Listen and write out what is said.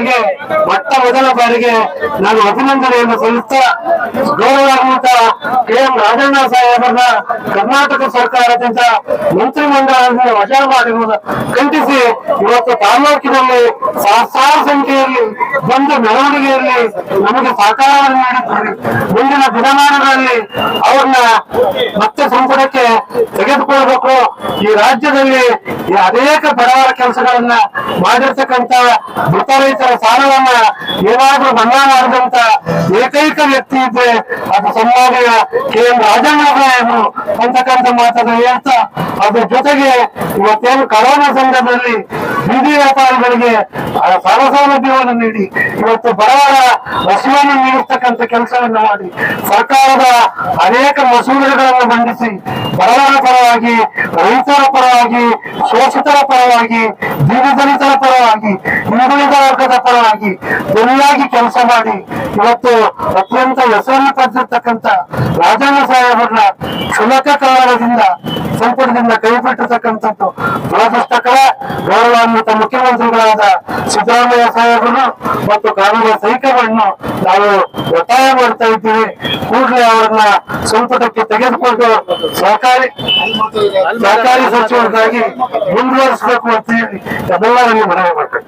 ಅವರಿಗೆ ಮೊಟ್ಟ ಮೊದಲ ಬಾರಿಗೆ ನಾನು ಅಭಿನಂದನೆಯನ್ನು ಸಲ್ಲಿಸ್ತಾ ಗೌರವಾನ್ವಿತ ಕೆ ಎಂ ರಾಜಣ್ಣ ಸಾಹೇಬರನ್ನ ಕರ್ನಾಟಕ ಸರ್ಕಾರದಿಂದ ಮಂತ್ರಿಮಂಡಲದಿಂದ ವಜಾ ಮಾಡಿರುವುದು ಖಂಡಿಸಿ. ಇವತ್ತು ತಾಲೂಕಿನಲ್ಲಿ ಸಹಸ್ರಾರು ಸಂಖ್ಯೆಯಲ್ಲಿ ಬಂದು ಮೆರವಣಿಗೆಯಲ್ಲಿ ನಮಗೆ ಸಹಕಾರವನ್ನು ನೀಡಿದ್ದಾರೆ. ಮುಂದಿನ ದಿನಮಾನಗಳಲ್ಲಿ ಅವ್ರನ್ನ ಮತ್ತೆ ಸಂಪುಟಕ್ಕೆ ತೆಗೆದುಕೊಳ್ಬೇಕು ಈ ರಾಜ್ಯದಲ್ಲಿ ಅನೇಕ ಬಡವರ ಕೆಲಸಗಳನ್ನ ಮಾಡಿರ್ತಕ್ಕಂತ ಮೃತ ರೈತರ ಸಾಲವನ್ನ ಏನಾದ್ರೂ ಮನ್ನಾ ಮಾಡಿದಂತ ಏಕೈಕ ವ್ಯಕ್ತಿ ಇದ್ರೆ ಅದು ಸನ್ಮಾನ್ಯ ಕೆ ಎಂ ರಾಜಣ್ಣ ಸಾಹೇಬರು ಅಂತಕ್ಕಂಥ ಮಾತನ್ನ ಹೇಳ್ತಾ, ಅದ್ರ ಜೊತೆಗೆ ಇವತ್ತೇನು ಕರೋನಾ ಸಂದರ್ಭದಲ್ಲಿ ಬೀದಿ ವ್ಯಾಪಾರಿಗಳಿಗೆ ಸಾಲ ಸೌಲಭ್ಯವನ್ನು ನೀಡಿ, ಇವತ್ತು ಬಡವರ ಹಸುವನ್ನು ನೀಡಿರ್ತಕ್ಕಂಥ ಕೆಲಸವನ್ನು ಮಾಡಿ ಸರ್ಕಾರದ ಅನೇಕ ಮಸೂದೆಗಳನ್ನು ಮಂಡಿಸಿ ಬಡವರ ಪರವಾಗಿ, ರೈತರ ಪರವಾಗಿ, ಶೋಷಿತರ ಪರವಾಗಿ ದೀನದಲಿತರ ಪರವಾಗಿ ಹಿಂದುಳಿದ ವರ್ಗದ ಪರವಾಗಿ ಧ್ವನಿಯಾಗಿ ಕೆಲಸ ಮಾಡಿ ಇವತ್ತು ಅತ್ಯಂತ ಹೆಸರನ್ನು ಪಡೆದಿರ್ತಕ್ಕಂಥ ರಾಜಣ್ಣ ಸಾಹೇಬರನ್ನ ಕ್ಷುಲಕ ಕಾರಣದಿಂದ ಸಂಪುಟದಿಂದ ಕೈಬಿಟ್ಟಿರ್ತಕ್ಕಂಥದ್ದು ದುರದೃಷ್ಟಕರ ಗೌರವಾನ್ವಿತ ಮುಖ್ಯಮಂತ್ರಿಗಳಾದ ಸಿದ್ದರಾಮಯ್ಯ ಸಾಹೇಬರು ಮತ್ತು ಕಾಂಗ್ರೆಸ್ ಹೈಕಮಾಂಡ್ನು ನಾವು ಒತ್ತಾಯ ಮಾಡ್ತಾ ಇದ್ದೀವಿ. ಕೂಡಲೇ ಅವರನ್ನ ಸಂಪುಟಕ್ಕೆ ತೆಗೆದುಕೊಂಡು ಸಹಕಾರಿ ಸಹಕಾರಿ ಸಚಿವರಿಗಾಗಿ ಮುಂದುವರಿಸಬೇಕು ಅಂತ ಹೇಳಿ ಎಲ್ಲರಲ್ಲಿ ಮನವಿ ಮಾಡ್ತೇವೆ